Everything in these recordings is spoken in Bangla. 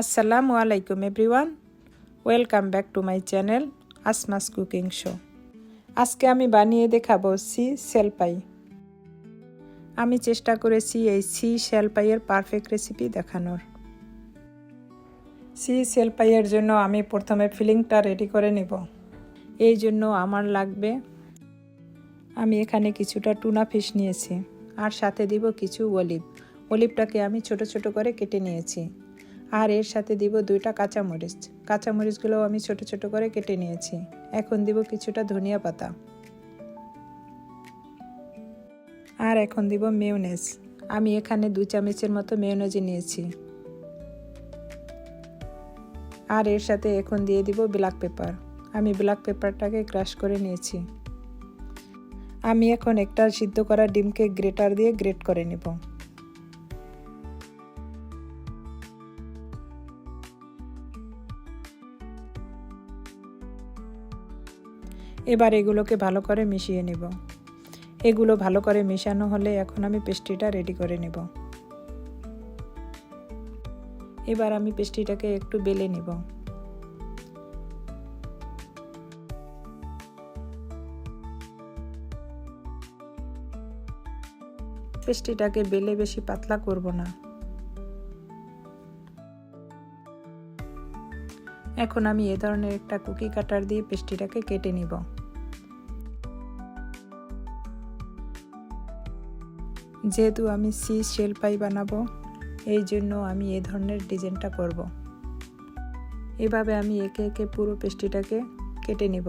আসসালামু আলাইকুম everyone welcome back to my channel Asma's cooking show আজকে আমি বানিয়ে দেখাবো সি সেলপাই আমি চেষ্টা করেছি এই সি সেলপাইয়ের পারফেক্ট রেসিপি দেখানোর। সি সেলপাইয়ের জন্য আমি প্রথমে ফিলিংটা রেডি করে নেব। এই জন্য আমার লাগবে, আমি এখানে কিছুটা টুনা ফিশ নিয়েছি। আর সাথে দিব কিছু অলিভ অলিভটাকে আমি ছোট ছোট করে কেটে নিয়েছি। আর এর সাথে দিব দুইটা কাঁচামরিচ। কাঁচামরিচগুলোও আমি ছোট ছোট করে কেটে নিয়েছি। এখন দিব কিছুটা ধনিয়া পাতা। আর এখন দিব মেয়নেজ আমি এখানে দুই চামচের মতো মেয়নেজি নিয়েছি। আর এর সাথে এখন দিয়ে দিব ব্ল্যাক পেপার। আমি ব্ল্যাক পেপারটাকে ক্রাশ করে নিয়েছি। আমি এখন একটা সিদ্ধ করা ডিমকে গ্রেটার দিয়ে গ্রেট করে নেব। এবার এগুলোকে ভালো করে মিশিয়ে নেব। এগুলো ভালো করে মেশানো হলে এখন আমি পেস্ট্রিটা রেডি করে নেব। এবার আমি পেস্ট্রিটাকে একটু বেলে নেব। পেস্ট্রিটাকে বেলে বেশি পাতলা করব না। এখন আমি এ ধরনের একটা কুকি কাটার দিয়ে পেস্ট্রিটাকে কেটে নিব। যেহেতু আমি সি শেল পাই বানাবো, এই জন্য আমি এই ধরনের ডিজাইনটা করব। এভাবে আমি একে একে পুরো পেস্ট্রিটাকে কেটে নিব।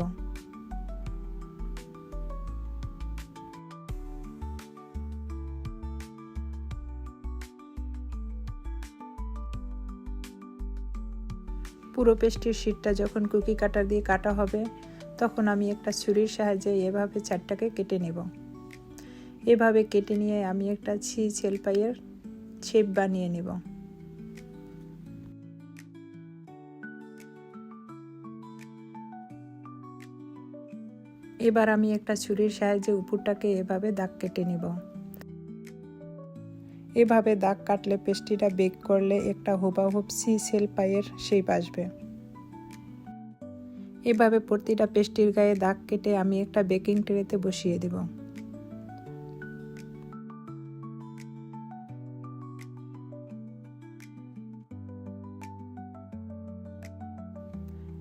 পুরো পেস্টির শিটটা যখন কুকি কাটার দিয়ে কাটা হবে, তখন আমি একটা ছুরির সাহায্যে এভাবে চারটাকে কেটে নেব। এভাবে কেটে নিয়ে আমি একটা ছি ছেলপাইয়ের ছেপ বানিয়ে নেব। এবার আমি একটা ছুরির সাহায্যে উপরটাকে এভাবে দাগ কেটে নিব। এভাবে দাগ কাটলে পেস্ট্রিটা বেক করলে একটা হুবাহুব সি সেল পাইয়ের শেপ আসবে। এভাবে প্রতিটা পেস্ট্রির গায়ে দাগ কেটে আমি একটা বেকিং ট্রেতে বসিয়ে দেব।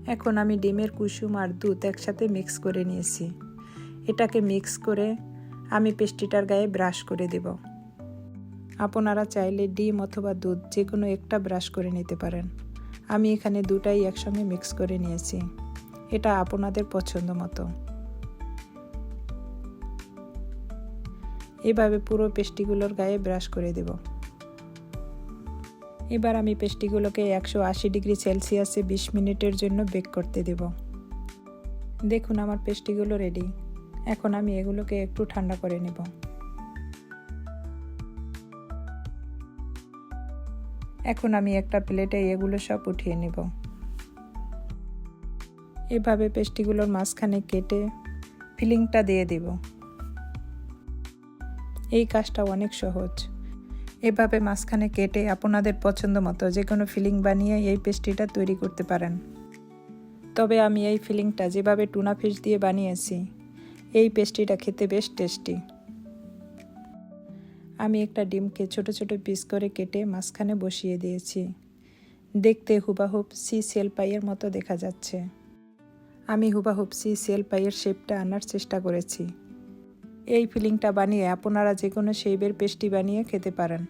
এখন আমি ডিমের কুসুম আর দুধ একসাথে মিক্স করে নিয়েছি। এটাকে মিক্স করে আমি পেস্টিটার গায়ে ব্রাশ করে দেবো। আপনারা চাইলে ডিম অথবা দুধ যে কোনো একটা ব্রাশ করে নিতে পারেন। আমি এখানে দুটাই একসঙ্গে মিক্স করে নিয়েছি। এটা আপনাদের পছন্দ মতো। এভাবে পুরো পেস্টিগুলোর গায়ে ব্রাশ করে দেব। এবার আমি পেস্টিগুলোকে একশো আশি ডিগ্রি সেলসিয়াসে বিশ মিনিটের জন্য বেক করতে দেব। দেখুন আমার পেস্টিগুলো রেডি। এখন আমি এগুলোকে একটু ঠান্ডা করে নেব। এখন আমি একটা প্লেটে এগুলো সব উঠিয়ে নেব। এভাবে পেস্টিগুলোর মাঝখানে কেটে ফিলিংটা দিয়ে দেব। এই কাজটা অনেক সহজ। এভাবে মাঝখানে কেটে আপনাদের পছন্দ মতো যে কোনো ফিলিং বানিয়ে এই পেস্ট্রিটা তৈরি করতে পারেন। তবে আমি এই ফিলিংটা যেভাবে টুনা ফিশ দিয়ে বানিয়েছি, এই পেস্ট্রিটা খেতে বেশ টেস্টি। আমি একটা ডিমকে ছোট ছোট পিস করে কেটে মাঝখানে বসিয়ে দিয়েছি। দেখতে হুবাহুব সি সেল পাইয়ের মতো দেখা যাচ্ছে। আমি হুবাহুব সি সেল পাইয়ের শেপটা আনার চেষ্টা করেছি। এই ফিলিংটা বানিয়ে আপনারা যে কোনো শেপের পেস্টি বানিয়ে খেতে পারেন।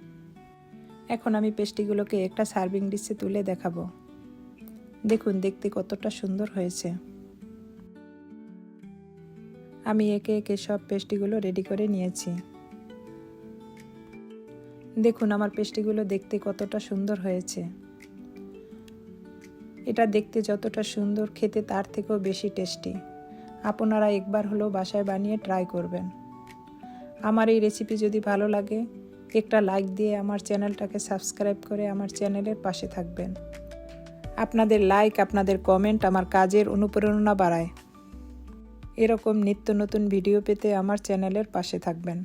এখন আমি পেস্টিগুলোকে একটা সার্ভিং ডিশে তুলে দেখাবো। দেখুন, দেখতে কতটা সুন্দর হয়েছে। আমি একে একে সব পেস্টিগুলো রেডি করে নিয়েছি। দেখুন, আমার পেস্টিগুলো দেখতে কতটা সুন্দর হয়েছে। এটা দেখতে যতটা সুন্দর, খেতে তার থেকেও বেশি টেস্টি। আপনারা একবার হলেও বাসায় বানিয়ে ট্রাই করবেন। আমার এই রেসিপি যদি ভালো লাগে, একটা লাইক দিয়ে আমার চ্যানেলটাকে সাবস্ক্রাইব করে আমার চ্যানেলের পাশে থাকবেন। আপনাদের লাইক আপনাদের কমেন্ট আমার কাজের অনুপ্রেরণা বাড়ায়। এরকম নিত্য নতুন ভিডিও পেতে আমার চ্যানেলের পাশে থাকবেন।